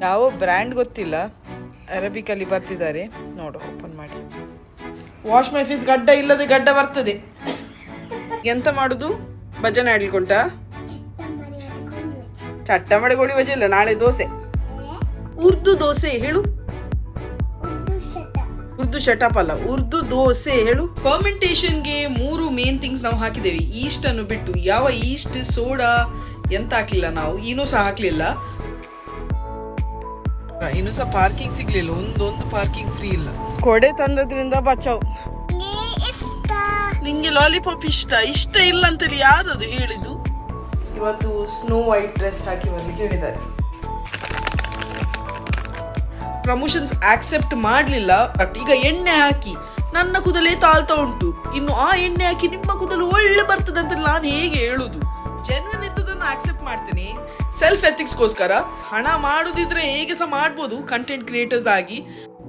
ಯಾವ ಬ್ರ್ಯಾಂಡ್ ಗೊತ್ತಿಲ್ಲ. ಅರಬಿಕಲ್ಲಿ ಬರ್ತಿದ್ದಾರೆ. ನೋಡು ಓಪನ್ ಮಾಡಿ. ವಾಶ್ ಮೈ ಫೀಸ್ ಗಡ್ಡ ಇಲ್ಲದೆ ಗಡ್ಡ ಬರ್ತದೆ. ಎಂತ ಮಾಡುದು? ಭಜನೆ ಆಡ್ಲಿಕ್ಕುಂಟ? ಚಟ್ಟ ಮಡಗೋಳಿ ವಜೆ ಇಲ್ಲ, ನಾಳೆ ದೋಸೆ. ಉರ್ದು ದೋಸೆ ಹೇಳು. ಉರ್ದು ಶಟಪ್ ಅಲ್ಲ, ಉರ್ದು ದೋಸೆ ಹೇಳು. ಫರ್ಮೆಂಟೇಷನ್ಗೆ ಮೂರು ಮೇನ್ ಥಿಂಗ್ಸ್ ನಾವು ಹಾಕಿದ್ದೇವೆ. ಈಸ್ಟ್ ಅನ್ನು ಬಿಟ್ಟು ಯಾವ ಈಸ್ಟ್ ಸೋಡಾ ಎಂತ ಹಾಕ್ಲಿಲ್ಲ ನಾವು? ಏನೂ ಸಹ ಹಾಕ್ಲಿಲ್ಲ. ಇನ್ನು ಸಹ ಪಾರ್ಕಿಂಗ್ ಸಿಗ್ಲಿಲ್ಲ. ಒಂದೊಂದು ಪಾರ್ಕಿಂಗ್ ಫ್ರೀ ಇಲ್ಲ. ಕೊಡೆ ತಂದದ್ರಿಂದ ಬಚಾವ್. ನಿಂಗೆ ಲಾಲಿಪಾಪ್ ಇಷ್ಟ? ಇಷ್ಟ ಇಲ್ಲ ಅಂತೇಳಿ ಯಾರದು ಹೇಳಿದ್ದು? ಇವತ್ತು ಸ್ನೋ ವೈಟ್ ಡ್ರೆಸ್ ಹಾಕಿ ಬರ್ಲಿಕ್ಕೆ ಹೇಳಿದ್ದಾರೆ. ಪ್ರಮೋಷನ್ಸ್ ಆಕ್ಸೆಪ್ಟ್ ಮಾಡಲಿಲ್ಲ ಬಟ್ ಈಗ ಎಣ್ಣೆ ಹಾಕಿ. ನನ್ನ ಕೂದಲೇ ತಾಳ್ತಾ ಉಂಟು. ಇನ್ನು ಆ ಎಣ್ಣೆ ಹಾಕಿ ನಿಮ್ಮ ಕೂದಲು ಒಳ್ಳೆ ಬರ್ತದೆ ಅಂತ ನಾನು ಹೇಗೆ ಹೇಳುದು? ಜೆನ್ವನ್ ಇದ್ದದನ್ನು ಆಕ್ಸೆಪ್ಟ್ ಮಾಡ್ತೀನಿ. ಸೆಲ್ಫ್ ಎಥಿಕ್ಸ್ಗೋಸ್ಕರ ಹಣ ಮಾಡುದಿದ್ರೆ ಹೇಗೆ ಸಹ ಮಾಡ್ಬೋದು ಕಂಟೆಂಟ್ ಕ್ರಿಯೇಟರ್ಸ್ ಆಗಿ.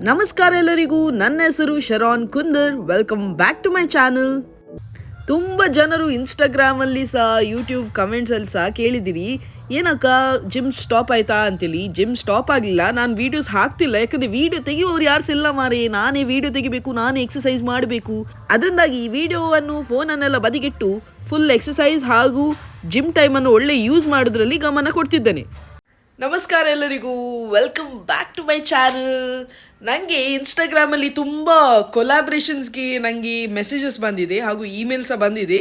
ನಮಸ್ಕಾರ ಎಲ್ಲರಿಗೂ. ನನ್ನ ಹೆಸರು Sharon Kundar. Welcome back to my channel ತುಂಬ ಜನರು ಇನ್ಸ್ಟಾಗ್ರಾಮಲ್ಲಿ ಸಹ ಯೂಟ್ಯೂಬ್ ಕಮೆಂಟ್ಸಲ್ಲಿ ಸಹ ಕೇಳಿದ್ದೀರಿ. ಏನಕ್ಕ ಜಿಮ್ ಸ್ಟಾಪ್ ಆಯ್ತಾ ಅಂತೇಳಿ ಜಿಮ್ ಸ್ಟಾಪ್ ಆಗಲಿಲ್ಲ ನಾನು ವೀಡಿಯೋಸ್ ಹಾಕ್ತಿಲ್ಲ. ಯಾಕಂದ್ರೆ ವೀಡಿಯೋ ತೆಗಿಯೋರು ಯಾರು ಇಲ್ಲ ಮಾರಿ? ನಾನೇ ವೀಡಿಯೋ ತೆಗಿಬೇಕು, ನಾನೇ ಎಕ್ಸಸೈಸ್ ಮಾಡಬೇಕು. ಅದರಿಂದಾಗಿ ಈ ವಿಡಿಯೋವನ್ನು ಫೋನನ್ನೆಲ್ಲ ಬದಿಗಿಟ್ಟು ಫುಲ್ ಎಕ್ಸಸೈಸ್ ಹಾಗೂ ಜಿಮ್ ಟೈಮನ್ನು ಒಳ್ಳೆ ಯೂಸ್ ಮಾಡೋದ್ರಲ್ಲಿ ಗಮನ ಕೊಡ್ತಿದ್ದೇನೆ. ನಮಸ್ಕಾರ ಎಲ್ಲರಿಗೂ. Welcome back to my channel ನನಗೆ ಇನ್ಸ್ಟಾಗ್ರಾಮಲ್ಲಿ ತುಂಬ ಕೊಲಾಬ್ರೇಷನ್ಸ್ಗೆ ನನಗೆ ಮೆಸೇಜಸ್ ಬಂದಿದೆ ಹಾಗೂ ಇಮೇಲ್ ಸಹ ಬಂದಿದೆ.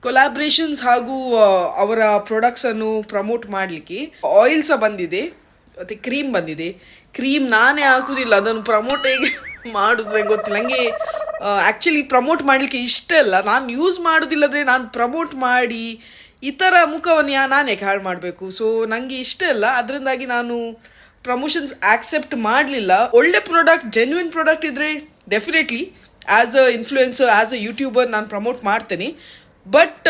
ಕೊಲಾಬ್ರೇಷನ್ಸ್ ಹಾಗೂ ಅವರ ಅವರ ಪ್ರಾಡಕ್ಟ್ಸನ್ನು ಪ್ರಮೋಟ್ ಮಾಡಲಿಕ್ಕೆ ಆಯಿಲ್ ಸಹ ಬಂದಿದೆ. ಮತ್ತು ಕ್ರೀಮ್ ಬಂದಿದೆ. ಕ್ರೀಮ್ ನಾನೇ ಹಾಕುವುದಿಲ್ಲ ಅದನ್ನು ಪ್ರಮೋಟ್ ಹೇಗೆ ಮಾಡೋದು ಗೊತ್ತಿಲ್ಲ. ನನಗೆ ಆ್ಯಕ್ಚುಲಿ ಪ್ರಮೋಟ್ ಮಾಡಲಿಕ್ಕೆ ಇಷ್ಟ ಇಲ್ಲ ನಾನು ಯೂಸ್ ಮಾಡೋದಿಲ್ಲದ್ರೆ ನಾನು ಪ್ರಮೋಟ್ ಮಾಡಿ ಇತರ ಮುಖವನ್ನು ಯಾ ನಾನೇ ಹಾಳು ಮಾಡಬೇಕು. ಸೊ ನನಗೆ ಇಷ್ಟ ಇಲ್ಲ ಅದರಿಂದಾಗಿ ನಾನು ಪ್ರಮೋಷನ್ಸ್ ಆಕ್ಸೆಪ್ಟ್ ಮಾಡಲಿಲ್ಲ. ಒಳ್ಳೆ ಪ್ರಾಡಕ್ಟ್ ಜೆನ್ಯೂನ್ ಪ್ರಾಡಕ್ಟ್ ಇದ್ದರೆ definitely as a influencer as a YouTuber ನಾನು ಪ್ರಮೋಟ್ ಮಾಡ್ತೇನೆ. ಬಟ್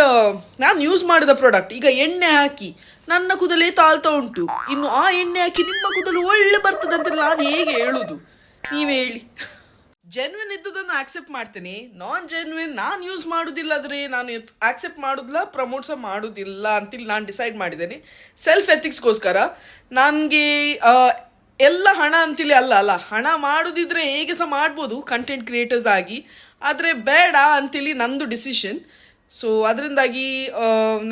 ನಾನು ಯೂಸ್ ಮಾಡಿದ ಪ್ರಾಡಕ್ಟ್ ಈಗ ಎಣ್ಣೆ ಹಾಕಿ, ನನ್ನ ಕೂದಲೇ ತಾಳ್ತಾ ಉಂಟು. ಇನ್ನು ಆ ಎಣ್ಣೆ ಹಾಕಿ ನಿಮ್ಮ ಕೂದಲು ಒಳ್ಳೆ ಬರ್ತದೆ ಅಂತ ನಾನು ಹೇಗೆ ಹೇಳೋದು? ನೀವೇ ಹೇಳಿ. ಜೆನ್ವಿನ್ ಇದ್ದದನ್ನು ಆಕ್ಸೆಪ್ಟ್ ಮಾಡ್ತೀನಿ. ನಾನ್ ಜೆನ್ವಿನ್ ನಾನು ಯೂಸ್ ಮಾಡೋದಿಲ್ಲ ಅದ್ರಿ ನಾನು ಆಕ್ಸೆಪ್ಟ್ ಮಾಡೋದಿಲ್ಲ ಪ್ರಮೋಟ್ ಸಹ ಮಾಡೋದಿಲ್ಲ ಅಂತೇಳಿ ನಾನು ಡಿಸೈಡ್ ಮಾಡಿದ್ದೀನಿ. ಸೆಲ್ಫ್ ಎಥಿಕ್ಸ್ಗೋಸ್ಕರ ನನಗೆ ಎಲ್ಲ ಹಣ ಅಂತೇಳಿ ಅಲ್ಲ ಅಲ್ಲ, ಹಣ ಮಾಡೋದಿದ್ರೆ ಹೇಗೆ ಸಹ ಮಾಡ್ಬೋದು ಕಂಟೆಂಟ್ ಕ್ರಿಯೇಟರ್ಸ್ ಆಗಿ. ಆದರೆ ಬೇಡ ಅಂತೇಳಿ ನಂದು ಡಿಸಿಷನ್ ಸೊ ಅದರಿಂದಾಗಿ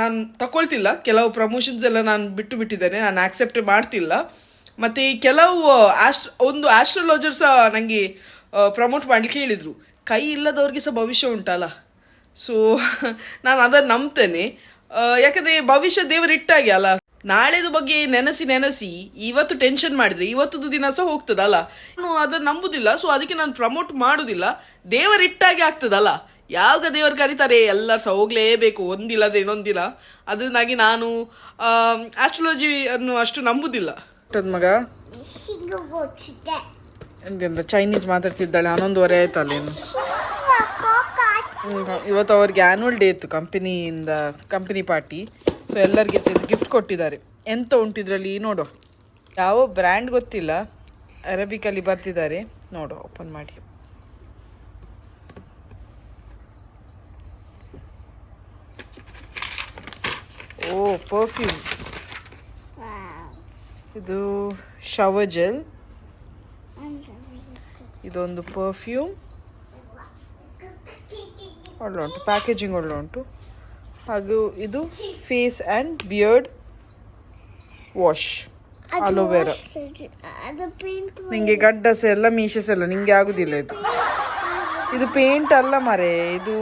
ನಾನು ತಗೊಳ್ತಿಲ್ಲ ಕೆಲವು ಪ್ರಮೋಷನ್ಸ್ ಎಲ್ಲ ನಾನು ಬಿಟ್ಟು ಬಿಟ್ಟಿದ್ದೇನೆ, ನಾನು ಆಕ್ಸೆಪ್ಟ್ ಮಾಡ್ತಿಲ್ಲ. ಮತ್ತು ಕೆಲವು ಆಸ್ಟ್ ಒಂದು ಆಸ್ಟ್ರಾಲಜರ್ ಸಹ ನನಗೆ ಪ್ರಮೋಟ್ ಮಾಡಲಿಕ್ಕೆ ಹೇಳಿದರು. ಕೈ ಇಲ್ಲದವ್ರಿಗೆ ಸಹ ಭವಿಷ್ಯ ಉಂಟಲ್ಲ. ಸೊ ನಾನು ಅದನ್ನು ನಂಬ್ತೇನೆ. ಯಾಕಂದರೆ ಭವಿಷ್ಯ ದೇವರಿಟ್ಟಾಗೆ ಅಲ್ಲ. ನಾಳೆದು ಬಗ್ಗೆ ನೆನೆಸಿ ನೆನೆಸಿ ಇವತ್ತು ಟೆನ್ಷನ್ ಮಾಡಿದ್ರೆ ಇವತ್ತು ದಿನ ಸಹ ಹೋಗ್ತದಲ್ಲ. ನಾನು ಅದನ್ನು ನಂಬುದಿಲ್ಲ ಸೊ ಅದಕ್ಕೆ ನಾನು ಪ್ರಮೋಟ್ ಮಾಡೋದಿಲ್ಲ. ದೇವರಿಟ್ಟಾಗೆ ಆಗ್ತದಲ್ಲ. ಯಾವಾಗ ದೇವರು ಕರೀತಾರೆ? ಎಲ್ಲರೂ ಸಹ ಹೋಗ್ಲೇಬೇಕು. ಒಂದಿಲ್ಲದ್ರೆ ಇನ್ನೊಂದಿಲ್ಲ. ಅದರಿಂದಾಗಿ ನಾನು ಆಸ್ಟ್ರಾಲಜಿ ಅನ್ನು ಅಷ್ಟು ನಂಬುದಿಲ್ಲ. ಮಗ? ಎಂತೆಂತ ಚೈನೀಸ್ ಮಾತಾಡ್ತಿದ್ದಾಳೆ ಹನ್ನೊಂದುವರೆ ಆಯ್ತು ಇವತ್ತು ಅವ್ರಿಗೆ ಆ್ಯನ್ಯುವಲ್ ಡೇ ಇತ್ತು ಕಂಪನಿಯಿಂದ ಕಂಪನಿ ಪಾರ್ಟಿ ಸೊ ಎಲ್ಲರಿಗೆ ಸೇರಿ ಗಿಫ್ಟ್ ಕೊಟ್ಟಿದ್ದಾರೆ. ಎಂತ ಉಂಟು ಇದರಲ್ಲಿ? ನೋಡು. ಯಾವ ಬ್ರ್ಯಾಂಡ್ ಗೊತ್ತಿಲ್ಲ. ಅರಬಿಕಲ್ಲಿ ಬರ್ತಿದ್ದಾರೆ. ನೋಡು ಓಪನ್ ಮಾಡಿ. ಓ ಪರ್ಫ್ಯೂಮ್ ಇದು ಶವರ್ ಜೆಲ್ ಇದೊಂದು ಪರ್ಫ್ಯೂಮ್ ಒಳ್ಳೆ ಉಂಟು ಪ್ಯಾಕೇಜಿಂಗ್ ಒಳ್ಳೆ ಉಂಟು ಹಾಗೂ ಇದು face and beard wash aloe vera ನಿಮಗೆ ನಿಂಗೆ ಗಡ್ಡಸ ಎಲ್ಲ ಮೀಶಸ್ ಎಲ್ಲ ನಿಂಗೆ ಆಗುದಿಲ್ಲ ಇದು. ಇದು ಪೇಂಟ್ ಅಲ್ಲ ಮರೆ ಇದು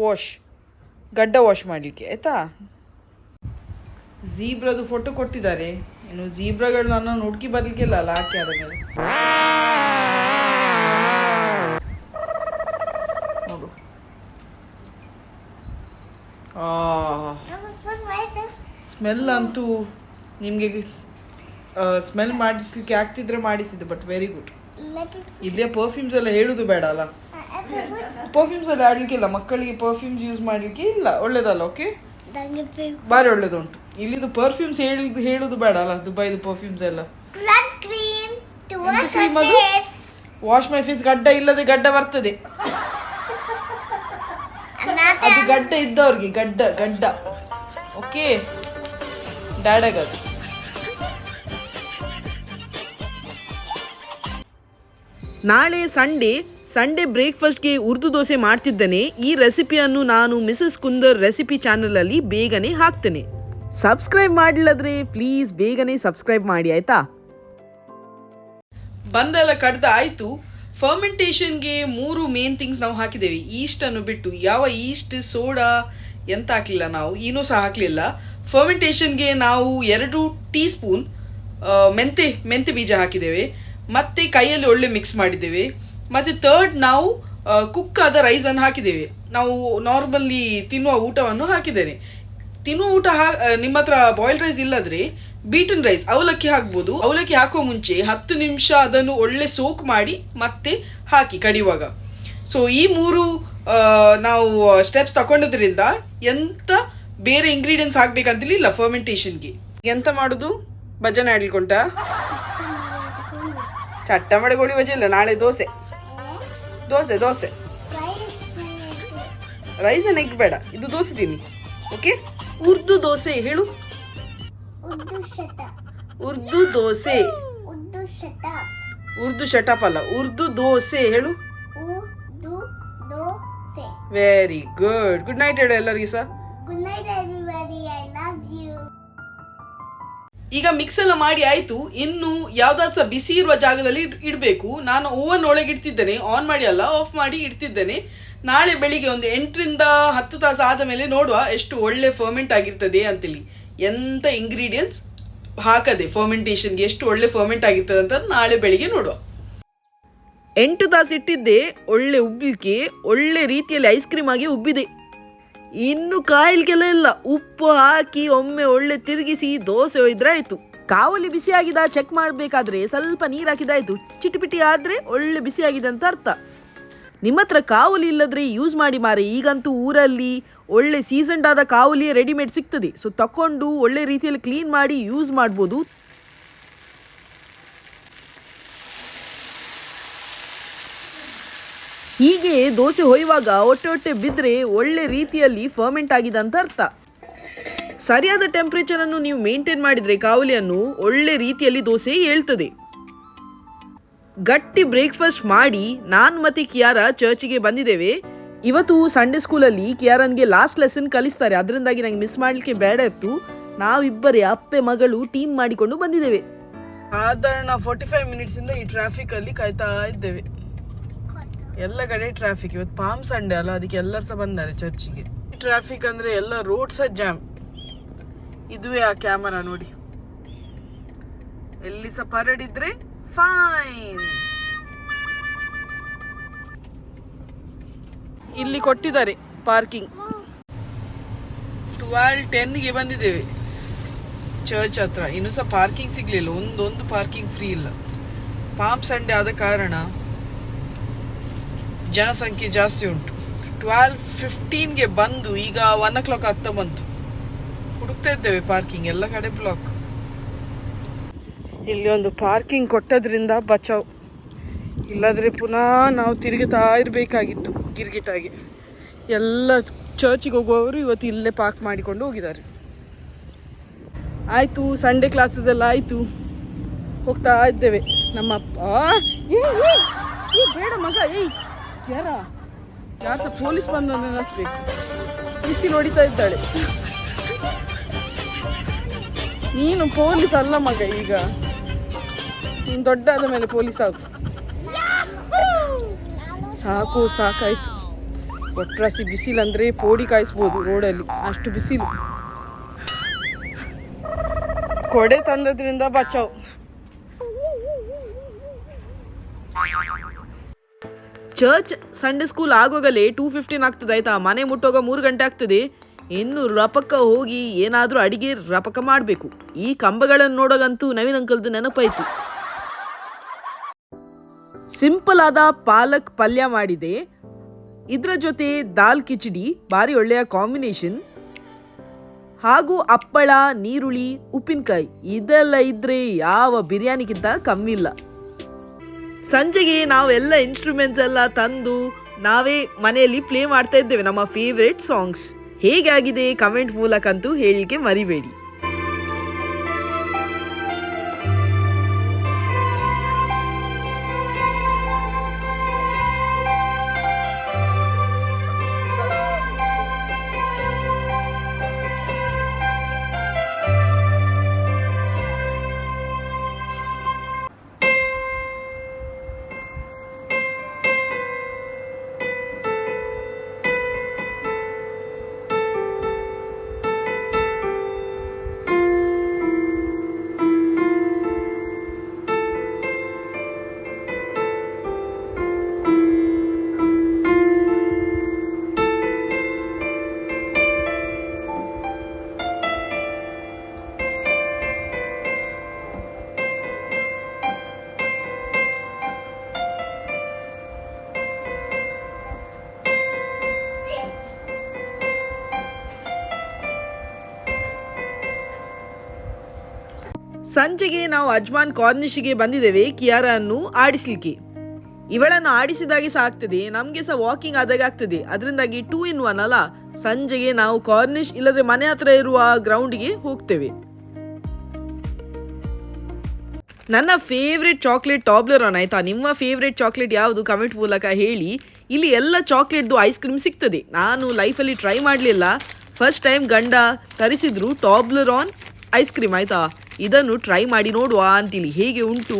ವಾಶ್ ಗಡ್ಡ ವಾಶ್ ಮಾಡಲಿಕ್ಕೆ ಆಯ್ತಾ? ಜೀಬ್ರದು ಫೋಟೋ ಕೊಟ್ಟಿದ್ದಾರೆ. ಇನ್ನು ಜೀಬ್ರಗಳು ನನ್ನ ಹುಡುಕಿ ಬರ್ಲಿಕ್ಕಿಲ್ಲ ಅಲ್ಲ ಹಾಕಿ ಸ್ಮೆಲ್ ಅಂತೂ ನಿಮಗೆ ಸ್ಮೆಲ್ ಮಾಡಿಸ್ಲಿಕ್ಕೆ ಆಗ್ತಿದ್ರೆ ಮಾಡಿಸಿದ್ದು ಬಟ್ ವೆರಿ ಗುಡ್ ಇಲ್ಲೇ ಪರ್ಫ್ಯೂಮ್ಸ್ ಎಲ್ಲ ಹೇಳುದು ಬೇಡ ಅಲ್ಲ? ಪರ್ಫ್ಯೂಮ್ಸ್ ಎಲ್ಲ ಆಡ್ಲಿಕ್ಕಿಲ್ಲ ಮಕ್ಕಳಿಗೆ ಪರ್ಫ್ಯೂಮ್ಸ್ ಯೂಸ್ ಮಾಡ್ಲಿಕ್ಕೆ ಇಲ್ಲ ಒಳ್ಳೇದಲ್ಲ ಓಕೆ ಭಾರಿ ಒಳ್ಳೇದುಂಟು. ಇಲ್ಲಿದು ಪರ್ಫ್ಯೂಮ್ಸ್ ಹೇಳುದು ಹೇಳುದು ಬೇಡ ಅಲ್ಲ ದುಬೈದು ಪರ್ಫ್ಯೂಮ್ಸ್ ಎಲ್ಲ. ವಾಶ್ ಮೈ ಫೇಸ್ ಗಡ್ಡ ಇಲ್ಲದೆ ಗಡ್ಡ ಬರ್ತದೆ. ಗಡ್ಡ ಇದ್ದವ್ರಿಗೆ ಗಡ್ಡ ಗಡ್ಡ. ಓಕೆ? ಡ್ಯಾಡಗದು. ನಾಳೆ ಸಂಡೇ ಸಂಡೇ ಬ್ರೇಕ್ಫಾಸ್ಟ್ಗೆ ಉರ್ದು ದೋಸೆ ಮಾಡ್ತಿದ್ದೇನೆ. ಈ ರೆಸಿಪಿಯನ್ನು ನಾನು ಮಿಸಸ್ ಕುಂದರ್ ರೆಸಿಪಿ ಚಾನಲಲ್ಲಿ ಬೇಗನೆ ಹಾಕ್ತೇನೆ. ಸಬ್ಸ್ಕ್ರೈಬ್ ಮಾಡಿಲ್ಲದ್ರೆ ಪ್ಲೀಸ್ ಬೇಗನೆ ಸಬ್ಸ್ಕ್ರೈಬ್ ಮಾಡಿ ಆಯಿತಾ? ಬಂದೆಲ್ಲ ಕಡ್ದ ಆಯಿತು ಫರ್ಮೆಂಟೇಷನ್ಗೆ ಮೂರು ಮೇನ್ ಥಿಂಗ್ಸ್ ನಾವು ಹಾಕಿದ್ದೇವೆ. ಈಸ್ಟ್ ಅನ್ನು ಬಿಟ್ಟು ಯಾವ ಈಸ್ಟ್ ಸೋಡಾ ಎಂತ ಹಾಕ್ಲಿಲ್ಲ ನಾವು? ಏನೂ ಸಹ ಹಾಕ್ಲಿಲ್ಲ. ಫರ್ಮೆಂಟೇಷನ್ಗೆ ನಾವು ಎರಡು ಟೀ ಸ್ಪೂನ್ ಮೆಂತೆ ಮೆಂತೆ ಬೀಜ ಹಾಕಿದ್ದೇವೆ. ಮತ್ತೆ ಕೈಯಲ್ಲಿ ಒಳ್ಳೆ ಮಿಕ್ಸ್ ಮಾಡಿದ್ದೇವೆ. ಮತ್ತೆ ಥರ್ಡ್ ನಾವು ಕುಕ್ ಆದ ರೈಸ್ ಅನ್ನು ಹಾಕಿದ್ದೇವೆ. ನಾವು ನಾರ್ಮಲಿ ತಿನ್ನುವ ಊಟವನ್ನು ಹಾಕಿದ್ದೇನೆ. ತಿನ್ನುವ ಊಟ ಹಾ, ನಿಮ್ಮ ಹತ್ರ ಬಾಯ್ಲ್ಡ್ ರೈಸ್ ಇಲ್ಲದ್ರೆ ಬೀಟನ್ ರೈಸ್ ಅವಲಕ್ಕಿ ಹಾಕ್ಬೋದು. ಅವಲಕ್ಕಿ ಹಾಕೋ ಮುಂಚೆ ಹತ್ತು ನಿಮಿಷ ಅದನ್ನು ಒಳ್ಳೆ ಸೋಕ್ ಮಾಡಿ ಮತ್ತೆ ಹಾಕಿ ಕಡಿಯುವಾಗ. ಸೊ ಈ ಮೂರು ನಾವು ಸ್ಟೆಪ್ಸ್ ತಗೊಂಡದ್ರಿಂದ ಎಂತ ಬೇರೆ ಇಂಗ್ರೀಡಿಯೆಂಟ್ಸ್ ಹಾಕ್ಬೇಕಂತಿಲ್ಲ ಇಲ್ಲ ಫರ್ಮೆಂಟೇಷನ್ಗೆ ಎಂತ ಮಾಡುದು? ಭಜನೆ ಆಡ್ಲಿಕೊಂಟ ಚಟ್ಟ ಮಡಗೋಳಿ ಭಜ ಇಲ್ಲ ನಾಳೆ ದೋಸೆ. ದೋಸೆ ದೋಸೆ. ರೈಸ್ ಎಗ್ ಬೇಡ ಇದು ದೋಸೆ ತಿನ್ನಿ. ಓಕೆ ಉರ್ದು ದೋಸೆ ಹೇಳು. ಉರ್ದು ದೋಸೆ. ಉರ್ದು ಶಟಪ್ ಅಲ್ಲ ಉರ್ದು ದೋಸೆ ಹೇಳು. ವೆರಿ ಗುಡ್ ಗುಡ್ ನೈಟ್ ಹೇಳು ಎಲ್ಲರಿಗೂ ಸರ್. ಈಗ ಮಿಕ್ಸ್ ಎಲ್ಲ ಮಾಡಿ ಆಯ್ತು. ಇನ್ನು ಯಾವ್ದಾದ್ ಸಹ ಬಿಸಿ ಇರುವ ಜಾಗದಲ್ಲಿ ಇಡ್ಬೇಕು. ನಾನು ಓವನ್ ಒಳಗೆ ಇಡ್ತಿದ್ದೇನೆ. ಆನ್ ಮಾಡಿ ಅಲ್ಲ ಆಫ್ ಮಾಡಿ ಇಡ್ತಿದ್ದೇನೆ. ನಾಳೆ ಬೆಳಿಗ್ಗೆ ಒಂದು ಎಂಟರಿಂದ ಹತ್ತು ತಾಸು ಆದ ಮೇಲೆ ನೋಡುವ ಎಷ್ಟು ಒಳ್ಳೆ ಫರ್ಮೆಂಟ್ ಆಗಿರ್ತದೆ ಅಂತೇಳಿ. ಎಂತ ಇಂಗ್ರೀಡಿಯೆಂಟ್ಸ್ ಹಾಕದೆ ಫರ್ಮೆಂಟೇಷನ್ಗೆ ಎಷ್ಟು ಒಳ್ಳೆ ಫರ್ಮೆಂಟ್ ಆಗಿರ್ತದೆ ಅಂತ ನಾಳೆ ಬೆಳಿಗ್ಗೆ ನೋಡುವ. ಎಂಟು ತಾಸು ಇಟ್ಟಿದ್ದೆ, ಒಳ್ಳೆ ಉಬ್ಬಲಿಕ್ಕೆ ಒಳ್ಳೆ ರೀತಿಯಲ್ಲಿ ಐಸ್ ಕ್ರೀಮ್ ಆಗಿ ಉಬ್ಬಿದೆ. ಇನ್ನು ಕಾಯಿಲ್ಗೆಲ್ಲ ಇಲ್ಲ, ಉಪ್ಪು ಹಾಕಿ ಒಮ್ಮೆ ಒಳ್ಳೆ ತಿರುಗಿಸಿ ದೋಸೆ ಒಯ್ದ್ರೆ ಆಯ್ತು ಕಾವಲಿ ಬಿಸಿ ಆಗಿದ ಚೆಕ್ ಮಾಡಬೇಕಾದ್ರೆ ಸ್ವಲ್ಪ ನೀರು ಹಾಕಿದಾಯ್ತು. ಚಿಟಿಪಿಟಿ ಆದ್ರೆ ಒಳ್ಳೆ ಬಿಸಿ ಆಗಿದೆ ಅಂತ ಅರ್ಥ. ನಿಮ್ಮ ಹತ್ರ ಕಾವಲಿ ಇಲ್ಲದ್ರೆ ಯೂಸ್ ಮಾಡಿ ಮಾರೆ, ಈಗಂತೂ ಊರಲ್ಲಿ ಒಳ್ಳೆ ಸೀಸನ್ಡ್ ಆದ ಕಾವಲಿಯ ರೆಡಿಮೇಡ್ ಸಿಗ್ತದೆ. ಸೊ ತಕೊಂಡು ಒಳ್ಳೆ ರೀತಿಯಲ್ಲಿ ಕ್ಲೀನ್ ಮಾಡಿ ಯೂಸ್ ಮಾಡ್ಬೋದು. ಹೀಗೆ ದೋಸೆ ಹೊಯ್ಯುವಾಗ ಹೊಟ್ಟೆ ಹೊಟ್ಟೆ ಬಿದ್ದರೆ ಒಳ್ಳೆ ರೀತಿಯಲ್ಲಿ ಫರ್ಮೆಂಟ್ ಆಗಿದೆ ಅಂತ ಅರ್ಥ. ಸರಿಯಾದ ಟೆಂಪ್ರೇಚರನ್ನು ನೀವು ಮೇಂಟೈನ್ ಮಾಡಿದರೆ ಕಾವಲಿಯನ್ನು ಒಳ್ಳೆ ರೀತಿಯಲ್ಲಿ ದೋಸೆ ಹೇಳ್ತದೆ. ಗಟ್ಟಿ ಬ್ರೇಕ್ಫಾಸ್ಟ್ ಮಾಡಿ ನಾನು ಮತ್ತೆ ಕಿಯಾರ ಚರ್ಚಿಗೆ ಬಂದಿದ್ದೇವೆ. ಇವತ್ತು ಸಂಡೇ ಸ್ಕೂಲಲ್ಲಿ ಕಿಯಾರನ್ಗೆ ಲಾಸ್ಟ್ ಲೆಸನ್ ಕಲಿಸ್ತಾರೆ. ಅದರಿಂದಾಗಿ ನಂಗೆ ಮಿಸ್ ಮಾಡಲಿಕ್ಕೆ ಬೇಡ ಇತ್ತು. ನಾವಿಬ್ಬರೇ ಅಪ್ಪೆ, ಮಗಳು ಟೀಮ್ ಮಾಡಿಕೊಂಡು ಬಂದಿದ್ದೇವೆ. ಸಾಧಾರಣ ಫೋರ್ಟಿ ಫೈವ್ ಮಿನಿಟ್ಸ್ ಇಂದ ಈ ಟ್ರಾಫಿಕ್ ಅಲ್ಲಿ ಕಾಯ್ತಾ ಇದ್ದೇವೆ. ಎಲ್ಲ ಕಡೆ ಟ್ರಾಫಿಕ್ ಇವತ್ತು ಪಾಮ್ ಸಂಡೆ ಅಲ್ಲ, ಅದಕ್ಕೆ ಎಲ್ಲರೂ ಸಹ ಬಂದಾರೆ ಚರ್ಚಿಗೆ ಟ್ರಾಫಿಕ್ ಅಂದ್ರೆ ಎಲ್ಲ ರೋಡ್ ಸಹ ಜಾಮ್ ಇದುವೇ ಆ ಕ್ಯಾಮರಾ ನೋಡಿ. ಎಲ್ಲಿ ಸಹ ಪರಡಿದ್ರೆ ಫೈನ್ ಇಲ್ಲಿ ಕೊಟ್ಟಿದ್ದಾರೆ ಪಾರ್ಕಿಂಗ್ ಟ್ವೆಲ್ ಟೆನ್ಗೆ ಬಂದಿದ್ದೇವೆ. ಚರ್ಚ್ ಹತ್ರ. ಇನ್ನೂ ಸಹ ಪಾರ್ಕಿಂಗ್ ಸಿಗ್ಲಿಲ್ಲ. ಒಂದೊಂದು ಪಾರ್ಕಿಂಗ್ ಫ್ರೀ ಇಲ್ಲ. ಪಾಮ್ ಸಂಡೆ ಆದ ಕಾರಣ ಜನಸಂಖ್ಯೆ ಜಾಸ್ತಿ ಉಂಟು. ಟ್ವೆಲ್ ಫಿಫ್ಟೀನ್ಗೆ ಬಂದು ಈಗ ಒನ್ ಓ ಕ್ಲಾಕ್ ಆಗ್ತಾ ಬಂತು. ಹುಡುಕ್ತಾ ಇದ್ದೇವೆ ಪಾರ್ಕಿಂಗ್ ಎಲ್ಲ ಕಡೆ ಬ್ಲಾಕ್ ಇಲ್ಲಿ ಒಂದು ಪಾರ್ಕಿಂಗ್ ಕೊಟ್ಟದ್ರಿಂದ ಬಚಾವ್. ಇಲ್ಲದ್ರೆ ಪುನಃ ನಾವು ತಿರುಗುತ್ತಾ ಇರಬೇಕಾಗಿತ್ತು. ಗಿರ್ಗಿಟಾಗಿ. ಎಲ್ಲ ಚರ್ಚಿಗೆ ಹೋಗುವವರು ಇವತ್ತು ಇಲ್ಲೇ ಪಾರ್ಕ್ ಮಾಡಿಕೊಂಡು ಹೋಗಿದ್ದಾರೆ. ಆಯಿತು ಸಂಡೇ ಕ್ಲಾಸಸ್ ಎಲ್ಲ ಆಯಿತು. ಹೋಗ್ತಾ ಇದ್ದೇವೆ. ನಮ್ಮ ಅಪ್ಪ ಬೇಡ ಮಗ, ಏಯ್, ಯಾರ? ಯಾರು ಪೊಲೀಸ್ ಬಂದು ಅನ್ನಿಸ್ಬೇಕು ಬಿಸಿ ನೋಡಿತಾ ಇದ್ದಾಳೆ. ನೀನು ಪೊಲೀಸ್ ಅಲ್ಲ ಮಗ ಈಗ. ನೀನು ದೊಡ್ಡಾದ ಮೇಲೆ ಪೊಲೀಸ್ ಆಗು. ಸಾಕು, ಸಾಕಾಯ್ತು. ಒಟ್ರಾಸಿ ಬಿಸಿಲಂದ್ರೆ ಪೋಡಿ ಕಾಯಿಸ್ಬೋದು ರೋಡಲ್ಲಿ. ಅಷ್ಟು ಬಿಸಿಲು. ಕೊಡೆ ತಂದದ್ರಿಂದ ಬಚಾವ್. ಚರ್ಚ್ ಸಂಡೇ ಸ್ಕೂಲ್ ಆಗೋಗಲೇ ಟೂ ಫಿಫ್ಟೀನ್ ಆಗ್ತದೆ ಆಯ್ತಾ? ಮನೆ ಮುಟ್ಟೋಗ ಮೂರು ಗಂಟೆ ಆಗ್ತದೆ. ಇನ್ನು ರಪಕ್ಕ ಹೋಗಿ ಏನಾದರೂ ಅಡಿಗೆ ರಪಕ ಮಾಡಬೇಕು. ಈ ಕಂಬಗಳನ್ನು ನೋಡೋಗಂತೂ ನವೀನ್ ಅಂಕಲ್ದು ನೆನಪಾಯ್ತು. ಸಿಂಪಲ್ ಆದ ಪಾಲಕ್ ಪಲ್ಯ ಮಾಡಿದೆ. ಇದರ ಜೊತೆ ದಾಲ್ ಕಿಚಡಿ, ಭಾರಿ ಒಳ್ಳೆಯ ಕಾಂಬಿನೇಷನ್ ಹಾಗೂ ಹಪ್ಪಳ ನೀರುಳ್ಳಿ ಉಪ್ಪಿನಕಾಯಿ, ಇದೆಲ್ಲ ಇದ್ರೆ ಯಾವ ಬಿರಿಯಾನಿಗಿಂತ ಕಮ್ಮಿ ಇಲ್ಲ. ಸಂಜೆಗೆ ನಾವೆಲ್ಲ ಇನ್ಸ್ಟ್ರೂಮೆಂಟ್ಸ್ ಎಲ್ಲ ತಂದು ನಾವೇ ಮನೆಯಲ್ಲಿ ಪ್ಲೇ ಮಾಡ್ತಾ ಇದ್ದೇವೆ ನಮ್ಮ ಫೇವ್ರೆಟ್ ಸಾಂಗ್ಸ್ ಹೇಗೆ ಆಗಿದೆ ಕಮೆಂಟ್ ಮೂಲಕ ಅಂತೂ ಹೇಳಿಕೆ ಮರಿಬೇಡಿ. ಸಂಜೆಗೆ ನಾವು ಅಜ್ಮಾನ್ ಕಾರ್ನಿಶ್ಗೆ ಬಂದಿದ್ದೇವೆ ಕಿಯಾರನ್ನು ಆಡಿಸ್ಲಿಕ್ಕೆ. ಇವಳನ್ನು ಆಡಿಸಿದಾಗೆ ಸಹ ಆಗ್ತದೆ, ನಮಗೆ ಸಹ ವಾಕಿಂಗ್ ಆದಾಗ ಆಗ್ತದೆ. ಅದರಿಂದಾಗಿ ಟೂ ಇನ್ ಒನ್ ಅಲ್ಲ, ಸಂಜೆಗೆ ನಾವು ಕಾರ್ನಿಶ್ ಇಲ್ಲದ್ರೆ ಮನೆ ಹತ್ರ ಇರುವ ಗ್ರೌಂಡ್ಗೆ ಹೋಗ್ತೇವೆ. ನನ್ನ ಫೇವ್ರೆಟ್ ಚಾಕ್ಲೇಟ್ ಟಾಬ್ಲರಾನ್ ಆಯ್ತಾ? ನಿಮ್ಮ ಫೇವ್ರೆಟ್ ಚಾಕ್ಲೇಟ್ ಯಾವುದು? ಕಮೆಂಟ್ ಮೂಲಕ ಹೇಳಿ. ಇಲ್ಲಿ ಎಲ್ಲ ಚಾಕ್ಲೇಟ್ದು ಐಸ್ ಕ್ರೀಮ್ ಸಿಗ್ತದೆ. ನಾನು ಲೈಫಲ್ಲಿ ಟ್ರೈ ಮಾಡಲಿಲ್ಲ. ಫಸ್ಟ್ ಟೈಮ್ ಗಂಡ ತರಿಸಿದ್ರು ಟಾಬ್ಲರಾನ್ ಐಸ್ ಕ್ರೀಮ್ ಆಯ್ತಾ? ಇದನ್ನು ಟ್ರೈ ಮಾಡಿ ನೋಡುವ ಅಂತೇಳಿ ಹೇಗೆ ಉಂಟು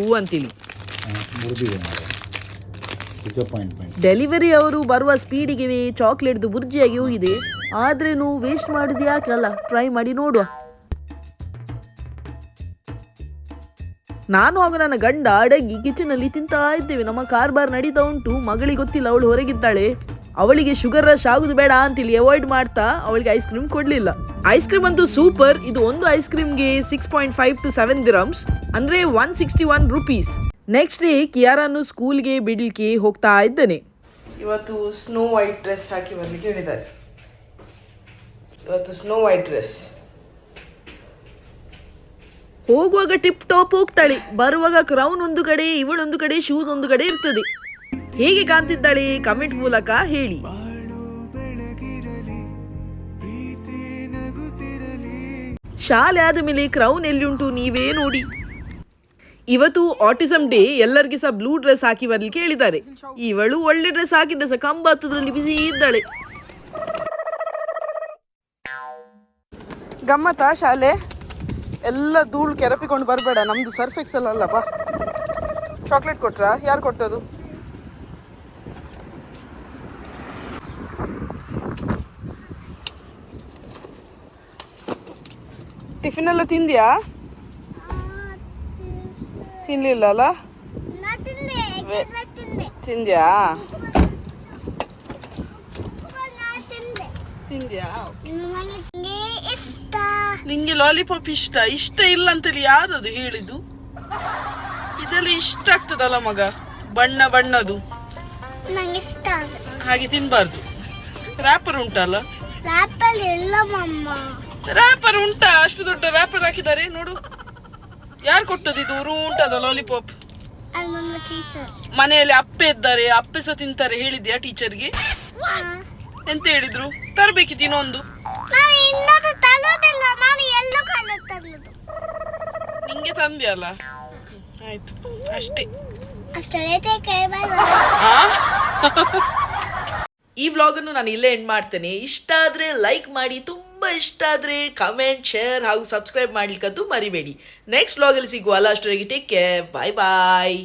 ಡಿಸಪಾಯಿಂಟ್ಮೆಂಟ್ ಡೆಲಿವರಿ ಅವರು ಬರುವ ಸ್ಪೀಡಿಗೆ ಚಾಕ್ಲೇಟ್ದು ಬುರ್ಜಿಯಾಗಿ ಹೋಗಿದೆ. ಆದ್ರೇನು ವೇಸ್ಟ್ ಮಾಡಿದ ಯಾಕಲ್ಲ ಟ್ರೈ ಮಾಡಿ ನೋಡುವ. ನಾನು ಹಾಗೂ ನನ್ನ ಗಂಡ ಅಡಗಿ ಕಿಚನ್ ಅಲ್ಲಿ ತಿಂತಾ ಇದ್ದೇವೆ. ನಮ್ಮ ಕಾರ್ಬಾರ್ ನಡೀತಾ ಉಂಟು. ಮಗಳಿಗೆ ಗೊತ್ತಿಲ್ಲ ಅವಳು ಹೊರಗಿದ್ದಾಳೆ. ಅವಳಿಗೆ ಶುಗರ್ ರಶ್ ಆಗುದು ಬೇಡ ಅಂತೇಳಿ ಅವಾಯ್ಡ್ ಮಾಡ್ತಾ ಅವಳಿಗೆ ಐಸ್ ಕ್ರೀಮ್ ಕೊಡ್ಲಿಲ್ಲ. ಐಸ್ ಕ್ರೀಮ್ ಅಂತೂ ಸೂಪರ್. ಇದು ಒಂದು ice ಕ್ರೀಮ್ಗೆ six point five two seven dirhams ಅಂದ್ರೆ one sixty one rupees next day ಕಿಯಾರನ್ನು ಸ್ಕೂಲ್ಗೆ ಬಿಡ್ಲಿಕ್ಕೆ ಹೋಗ್ತಾ ಇದ್ದೇನೆ. ಇವತ್ತು ಸ್ನೋ ವೈಟ್ ಡ್ರೆಸ್ ಹಾಕಿ ಬರ್ಲಿಕ್ಕೆ ಹೇಳಿದ್ದಾರೆ. ಇವತ್ತು ಸ್ನೋ ವೈಟ್ ಡ್ರೆಸ್ ಹೋಗುವಾಗ ಟಿಪ್ ಟಾಪ್ ಹೋಗ್ತಾಳೆ. ಬರುವಾಗ ಕ್ರೌನ್ ಒಂದು ಕಡೆ ಇವಳೊಂದು ಕಡೆ ಶೂಸ್ ಒಂದು ಕಡೆ ಇರ್ತದೆ. ಹೇಗೆ ಕಾಣ್ತಿದ್ದಾಳೆ? ಕಮೆಂಟ್ ಮೂಲಕ ಹೇಳಿ. ಶಾಲೆ ಆದ ಮೇಲೆ ಕ್ರೌನ್ ಎಲ್ಲಿ ಉಂಟು ನೀವೇ ನೋಡಿ. ಇವತ್ತು ಆಟಿಸಮ್ ಡೇ ಎಲ್ಲರಿಗೆ ಸಹ ಬ್ಲೂ ಡ್ರೆಸ್ ಹಾಕಿ ಬರ್ಲಿಕ್ಕೆ ಹೇಳಿದ್ದಾರೆ ಇವಳು ಒಳ್ಳೆ ಡ್ರೆಸ್ ಹಾಕಿದ್ರೆ ಸಹ ಕಂಬ ಹತ್ತದ್ರಲ್ಲಿ ಬಿಸಿ ಇದ್ದಾಳೆ. ಗಮ್ಮತ್ತಾ ಶಾಲೆ? ಎಲ್ಲ ಧೂಳು ಕೆರಪಿಕೊಂಡು ಬರಬೇಡ, ನಮ್ದು ಸರ್ಫ್ ಎಕ್ಸಲ್ ಅಲ್ಲಪ್ಪ ಚಾಕ್ಲೇಟ್ ಕೊಟ್ರಾ? ಯಾರು ಕೊಟ್ಟದು? ಟಿಫಿನ್ ಎಲ್ಲ ತಿಂದ್ಯಾ? ತಿನ್ಲಿಲ್ಲ ಅಲ್ಲ? ತಿಂದ್ಯಾ? ತಿಂದ್ಯಾ? ನಿಂಗೆ ಲಾಲಿಪಾಪ್ ಇಷ್ಟ? ಇಷ್ಟ ಇಲ್ಲ ಅಂತೇಳಿ ಯಾರದು ಹೇಳಿದ್ದು? ಇದೆಲ್ಲ ಇಷ್ಟ ಆಗ್ತದಲ್ಲ ಮಗ? ಬಣ್ಣ ಬಣ್ಣದು. ನಂಗೆ ಇಷ್ಟ ಹಾಗೆ ತಿನ್ಬಾರ್ದು. ರ್ಯಾಪರ್ ಉಂಟಲ್ಲ? ರ್ಯಾಪಲ್ಲಿ ಎಲ್ಲ ಮಮ್ಮ ರ್ಯಾಪರ್ ಉಂಟಾ? ಅಷ್ಟು ದೊಡ್ಡ ರ್ಯಾಪರ್ ಹಾಕಿದ್ದಾರೆ ನೋಡು. ಯಾರು ಕೊಟ್ಟದ್ದು ಇದು? ಊರು ಉಂಟದ ಲಾಲಿಪಾಪ್ ಮನೆಯಲ್ಲಿ ಅಪ್ಪೆ ಇದ್ದಾರೆ ಅಪ್ಪೆ ಸಹ ತಿಂತಾರೆ ಹೇಳಿದ್ಯಾ ಟೀಚರ್ಗೆ ಎಂತ ಹೇಳಿದ್ರು? ತರಬೇಕಿತ್ತು ಇನ್ನೊಂದು ನಿಂಗೆ ತಂದ್ಯಲ್ಲ ಆಯ್ತು ಅಷ್ಟೇ? ಈ ವ್ಲಾಗ್ ಅನ್ನು ನಾನು ಇಲ್ಲೇ ಎಂಡ್ ಮಾಡ್ತೇನೆ. ಇಷ್ಟ ಆದ್ರೆ ಲೈಕ್ ಮಾಡಿ ತುಂಬಾ ಇಷ್ಟ ಆದರೆ ಕಮೆಂಟ್ ಶೇರ್ ಹಾಗೂ ಸಬ್ಸ್ಕ್ರೈಬ್ ಮಾಡ್ಲಿಕ್ಕಂತೂ ಮರಿಬೇಡಿ. ನೆಕ್ಸ್ಟ್ ವ್ಲಾಗಲ್ಲಿ ಸಿಗುವ ಅಲ್ಲ ಅಷ್ಟೊರೆಗೆ ಟೇಕ್ ಕೇರ್ ಬಾಯ್ ಬಾಯ್